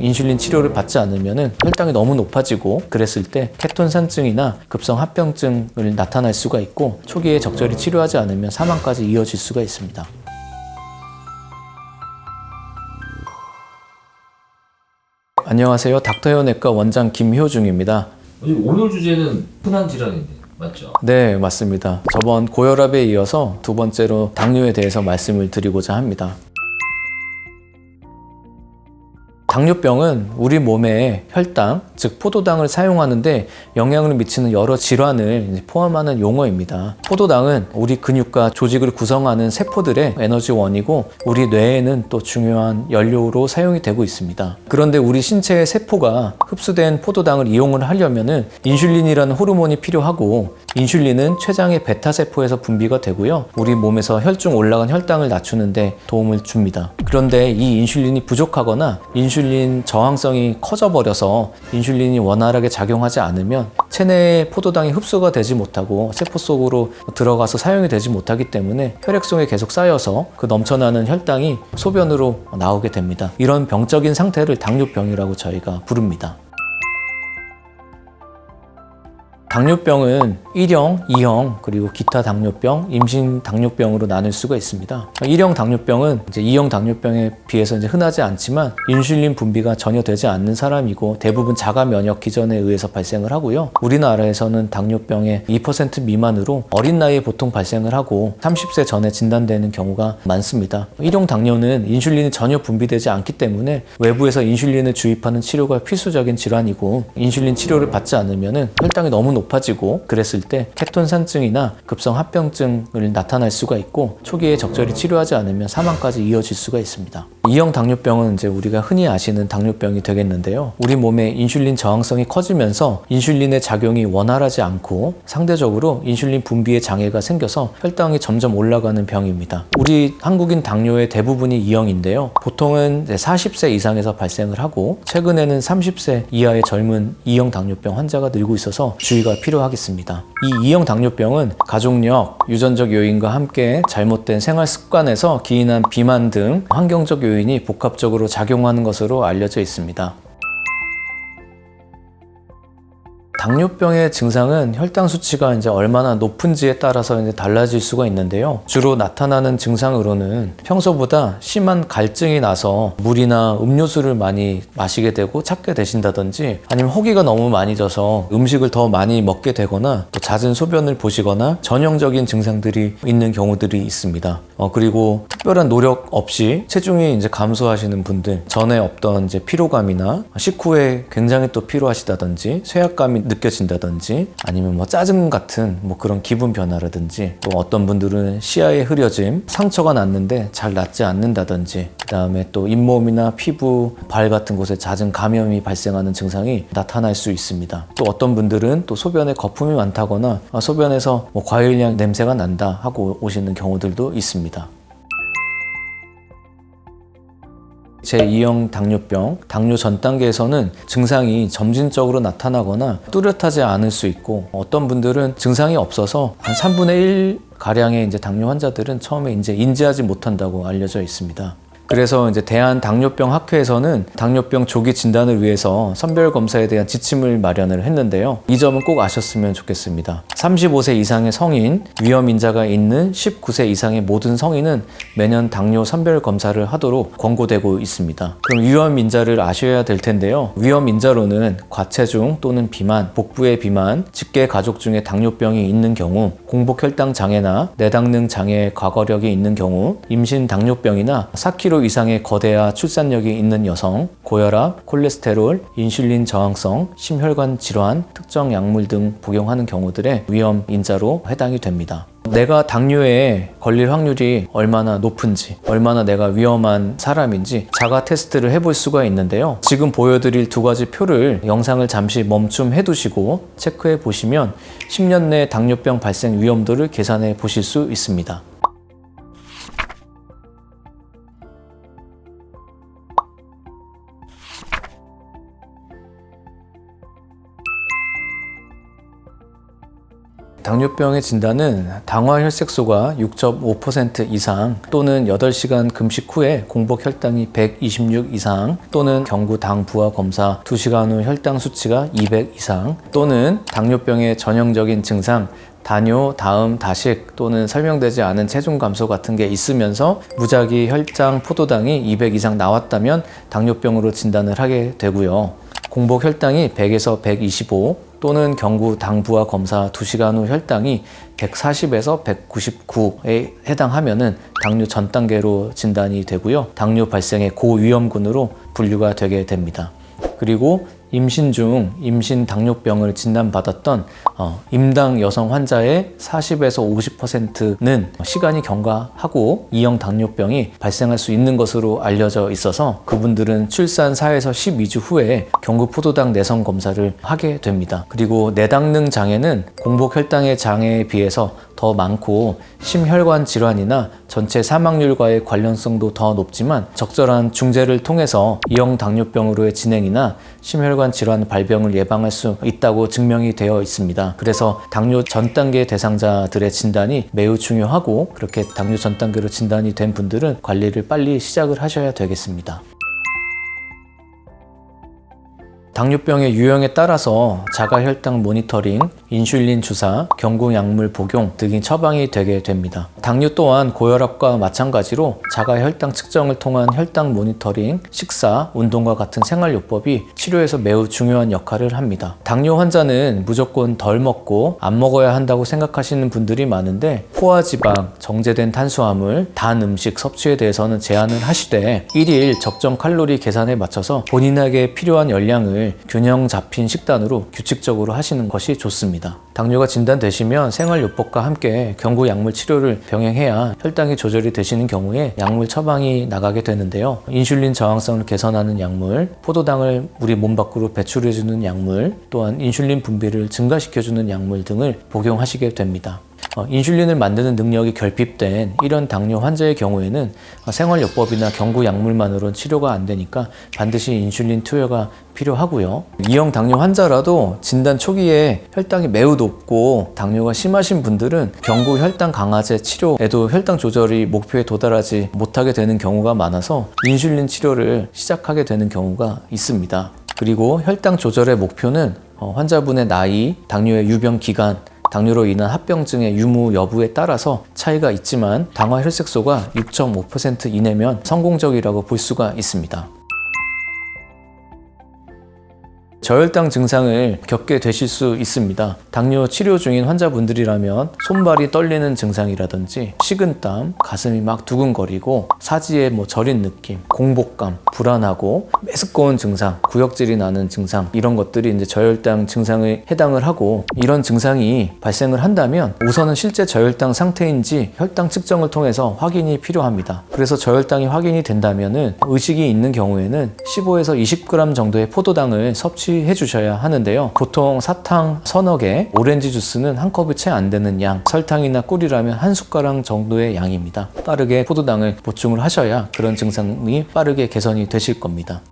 인슐린 치료를 받지 않으면 혈당이 너무 높아지고 그랬을 때 케톤산증이나 급성 합병증을 나타날 수가 있고 초기에 적절히 치료하지 않으면 사망까지 이어질 수가 있습니다. 안녕하세요. 닥터헤어내과 원장 김효중입니다. 오늘 주제는 흔한 질환인데 맞죠? 네, 맞습니다. 저번 고혈압에 이어서 두 번째로 당뇨에 대해서 말씀을 드리고자 합니다. 당뇨병은 우리 몸에 혈당, 즉 포도당을 사용하는데 영향을 미치는 여러 질환을 포함하는 용어입니다. 포도당은 우리 근육과 조직을 구성하는 세포들의 에너지원이고 우리 뇌에는 또 중요한 연료로 사용이 되고 있습니다. 그런데 우리 신체의 세포가 흡수된 포도당을 이용을 하려면은 인슐린이라는 호르몬이 필요하고 인슐린은 췌장의 베타 세포에서 분비가 되고요. 우리 몸에서 혈중 올라간 혈당을 낮추는데 도움을 줍니다. 그런데 이 인슐린이 부족하거나 인슐린 저항성이 커져 버려서 인슐린이 원활하게 작용하지 않으면 체내의 포도당이 흡수가 되지 못하고 세포 속으로 들어가서 사용이 되지 못하기 때문에 혈액 속에 계속 쌓여서 그 넘쳐나는 혈당이 소변으로 나오게 됩니다. 이런 병적인 상태를 당뇨병이라고 저희가 부릅니다. 당뇨병은 1형, 2형, 그리고 기타 당뇨병, 임신 당뇨병으로 나눌 수가 있습니다. 1형 당뇨병은 이제 2형 당뇨병에 비해서 이제 흔하지 않지만 인슐린 분비가 전혀 되지 않는 사람이고 대부분 자가 면역 기전에 의해서 발생을 하고요. 우리나라에서는 당뇨병의 2% 미만으로 어린 나이에 보통 발생을 하고 30세 전에 진단되는 경우가 많습니다. 1형 당뇨는 인슐린이 전혀 분비되지 않기 때문에 외부에서 인슐린을 주입하는 치료가 필수적인 질환이고 인슐린 치료를 받지 않으면 혈당이 너무 높 아지고 그랬을 때 케톤산증이나 급성 합병증을 나타날 수가 있고 초기에 적절히 치료하지 않으면 사망까지 이어질 수가 있습니다. 2형 당뇨병은 이제 우리가 흔히 아시는 당뇨병이 되겠는데요. 우리 몸의 인슐린 저항성이 커지면서 인슐린의 작용이 원활하지 않고 상대적으로 인슐린 분비에 장애가 생겨서 혈당이 점점 올라가는 병입니다. 우리 한국인 당뇨의 대부분이 2형인데요. 보통은 40세 이상에서 발생을 하고 최근에는 30세 이하의 젊은 2형 당뇨병 환자가 늘고 있어서 주의가 필요하겠습니다. 이 2형 당뇨병은 가족력, 유전적 요인과 함께 잘못된 생활 습관에서 기인한 비만 등 환경적 요인이 복합적으로 작용하는 것으로 알려져 있습니다. 당뇨병의 증상은 혈당 수치가 이제 얼마나 높은지에 따라서 이제 달라질 수가 있는데요. 주로 나타나는 증상으로는 평소보다 심한 갈증이 나서 물이나 음료수를 많이 마시게 되고 찾게 되신다든지 아니면 허기가 너무 많이 져서 음식을 더 많이 먹게 되거나 또 잦은 소변을 보시거나 전형적인 증상들이 있는 경우들이 있습니다. 어, 그리고 특별한 노력 없이 체중이 이제 감소하시는 분들 전에 없던 이제 피로감이나 식후에 굉장히 또 피로하시다든지 쇠약감이 느껴진다든지 아니면 뭐 짜증 같은 뭐 그런 기분 변화라든지 또 어떤 분들은 시야에 흐려짐 상처가 났는데 잘 낫지 않는다든지 그 다음에 또 잇몸이나 피부 발 같은 곳에 잦은 감염이 발생하는 증상이 나타날 수 있습니다. 또 어떤 분들은 또 소변에 거품이 많다거나 아, 소변에서 뭐 과일향 냄새가 난다 하고 오시는 경우들도 있습니다 제2형 당뇨병, 당뇨 전 단계에서는 증상이 점진적으로 나타나거나 뚜렷하지 않을 수 있고 어떤 분들은 증상이 없어서 한 3분의 1 가량의 이제 당뇨 환자들은 처음에 이제 인지하지 못한다고 알려져 있습니다. 그래서 이제 대한 당뇨병 학회에서는 당뇨병 조기 진단을 위해서 선별 검사에 대한 지침을 마련을 했는데요. 이 점은 꼭 아셨으면 좋겠습니다. 35세 이상의 성인, 위험 인자가 있는 19세 이상의 모든 성인은 매년 당뇨 선별 검사를 하도록 권고되고 있습니다. 그럼 위험 인자를 아셔야 될 텐데요. 위험 인자로는 과체중 또는 비만, 복부의 비만, 직계 가족 중에 당뇨병이 있는 경우, 공복 혈당 장애나 내당능 장애 과거력이 있는 경우, 임신 당뇨병이나 4kg 이상의 거대화 출산력이 있는 여성, 고혈압, 콜레스테롤, 인슐린 저항성, 심혈관 질환, 특정 약물 등 복용하는 경우들의 위험 인자로 해당이 됩니다. 내가 당뇨에 걸릴 확률이 얼마나 높은지, 얼마나 내가 위험한 사람인지 자가 테스트를 해볼 수가 있는데요. 지금 보여드릴 두 가지 표를 영상을 잠시 멈춤해 두시고 체크해 보시면 10년 내 당뇨병 발생 위험도를 계산해 보실 수 있습니다. 당뇨병의 진단은 당화 혈색소가 6.5% 이상 또는 8시간 금식 후에 공복 혈당이 126 이상 또는 경구 당 부하 검사 2시간 후 혈당 수치가 200 이상 또는 당뇨병의 전형적인 증상 다뇨, 다음, 다식 또는 설명되지 않은 체중 감소 같은 게 있으면서 무작위 혈장 포도당이 200 이상 나왔다면 당뇨병으로 진단을 하게 되고요. 공복 혈당이 100에서 125 또는 경구 당 부하 검사 2시간 후 혈당이 140에서 199에 해당하면은 당뇨 전 단계로 진단이 되고요. 당뇨 발생의 고위험군으로 분류가 되게 됩니다. 그리고 임신 중 임신 당뇨병을 진단받았던 어, 임당 여성 환자의 40에서 50%는 시간이 경과하고 이형 당뇨병이 발생할 수 있는 것으로 알려져 있어서 그분들은 출산 4에서 12주 후에 경구 포도당 내성 검사를 하게 됩니다. 그리고 내당능 장애는 공복 혈당의 장애에 비해서 더 많고 심혈관 질환이나 전체 사망률과의 관련성도 더 높지만 적절한 중재를 통해서 이형 당뇨병으로의 진행이나 심혈관 질환 발병을 예방할 수 있다고 증명이 되어 있습니다. 그래서 당뇨 전 단계 대상자들의 진단이 매우 중요하고 그렇게 당뇨 전 단계로 진단이 된 분들은 관리를 빨리 시작을 하셔야 되겠습니다. 당뇨병의 유형에 따라서 자가혈당 모니터링, 인슐린 주사, 경구 약물 복용 등이 처방이 되게 됩니다. 당뇨 또한 고혈압과 마찬가지로 자가혈당 측정을 통한 혈당 모니터링, 식사, 운동과 같은 생활요법이 치료에서 매우 중요한 역할을 합니다. 당뇨 환자는 무조건 덜 먹고 안 먹어야 한다고 생각하시는 분들이 많은데 포화지방, 정제된 탄수화물, 단 음식 섭취에 대해서는 제한을 하시되 1일 적정 칼로리 계산에 맞춰서 본인에게 필요한 열량을 균형 잡힌 식단으로 규칙적으로 하시는 것이 좋습니다. 당뇨가 진단되시면 생활요법과 함께 경구 약물 치료를 병행해야 혈당이 조절이 되시는 경우에 약물 처방이 나가게 되는데요. 인슐린 저항성을 개선하는 약물, 포도당을 우리 몸 밖으로 배출해주는 약물, 또한 인슐린 분비를 증가시켜주는 약물 등을 복용하시게 됩니다. 어, 인슐린을 만드는 능력이 결핍된 이런 당뇨 환자의 경우에는 어, 생활요법이나 경구 약물만으로는 치료가 안 되니까 반드시 인슐린 투여가 필요하고요. 이형 당뇨 환자라도 진단 초기에 혈당이 매우 높고 당뇨가 심하신 분들은 경구 혈당 강화제 치료에도 혈당 조절이 목표에 도달하지 못하게 되는 경우가 많아서 인슐린 치료를 시작하게 되는 경우가 있습니다. 그리고 혈당 조절의 목표는 어, 환자분의 나이, 당뇨의 유병 기간, 당뇨로 인한 합병증의 유무 여부에 따라서 차이가 있지만 당화 혈색소가 6.5% 이내면 성공적이라고 볼 수가 있습니다. 저혈당 증상을 겪게 되실 수 있습니다. 당뇨 치료 중인 환자분들이라면 손발이 떨리는 증상이라든지 식은땀, 가슴이 막 두근거리고 사지에 뭐 저린 느낌, 공복감, 불안하고 메스꺼운 증상, 구역질이 나는 증상 이런 것들이 이제 저혈당 증상에 해당을 하고 이런 증상이 발생을 한다면 우선은 실제 저혈당 상태인지 혈당 측정을 통해서 확인이 필요합니다. 그래서 저혈당이 확인이 된다면은 의식이 있는 경우에는 15에서 20g 정도의 포도당을 섭취 해 주셔야 하는데요. 보통 사탕 서너 개, 오렌지 주스는 한 컵이 채 안 되는 양, 설탕이나 꿀이라면 한 숟가락 정도의 양입니다. 빠르게 포도당을 보충을 하셔야 그런 증상이 빠르게 개선이 되실 겁니다.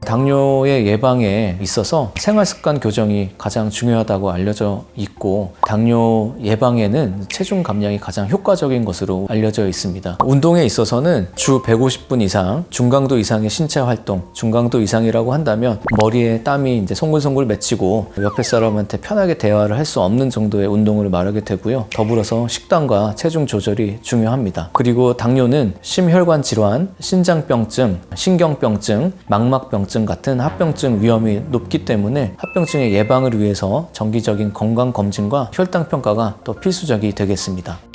당뇨의 예방에 있어서 생활 습관 교정이 가장 중요하다고 알려져 있고 당뇨 예방에는 체중 감량이 가장 효과적인 것으로 알려져 있습니다. 운동에 있어서는 주 150분 이상, 중강도 이상의 신체 활동, 중강도 이상이라고 한다면 머리에 땀이 이제 송글송글 맺히고 옆에 사람한테 편하게 대화를 할 수 없는 정도의 운동을 말하게 되고요. 더불어서 식단과 체중 조절이 중요합니다. 그리고 당뇨는 심혈관 질환, 신장병증, 신경병증, 망막병증 같은 합병증 위험이 높기 때문에 합병증의 예방을 위해서 정기적인 건강 검진과 혈당 평가가 또 필수적이 되겠습니다.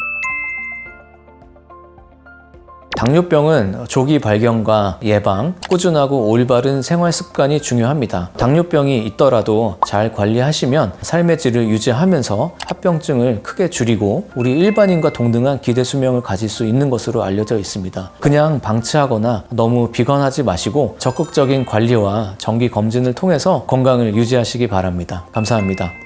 당뇨병은 조기 발견과 예방, 꾸준하고 올바른 생활 습관이 중요합니다. 당뇨병이 있더라도 잘 관리하시면 삶의 질을 유지하면서 합병증을 크게 줄이고 우리 일반인과 동등한 기대 수명을 가질 수 있는 것으로 알려져 있습니다. 그냥 방치하거나 너무 비관하지 마시고 적극적인 관리와 정기 검진을 통해서 건강을 유지하시기 바랍니다. 감사합니다.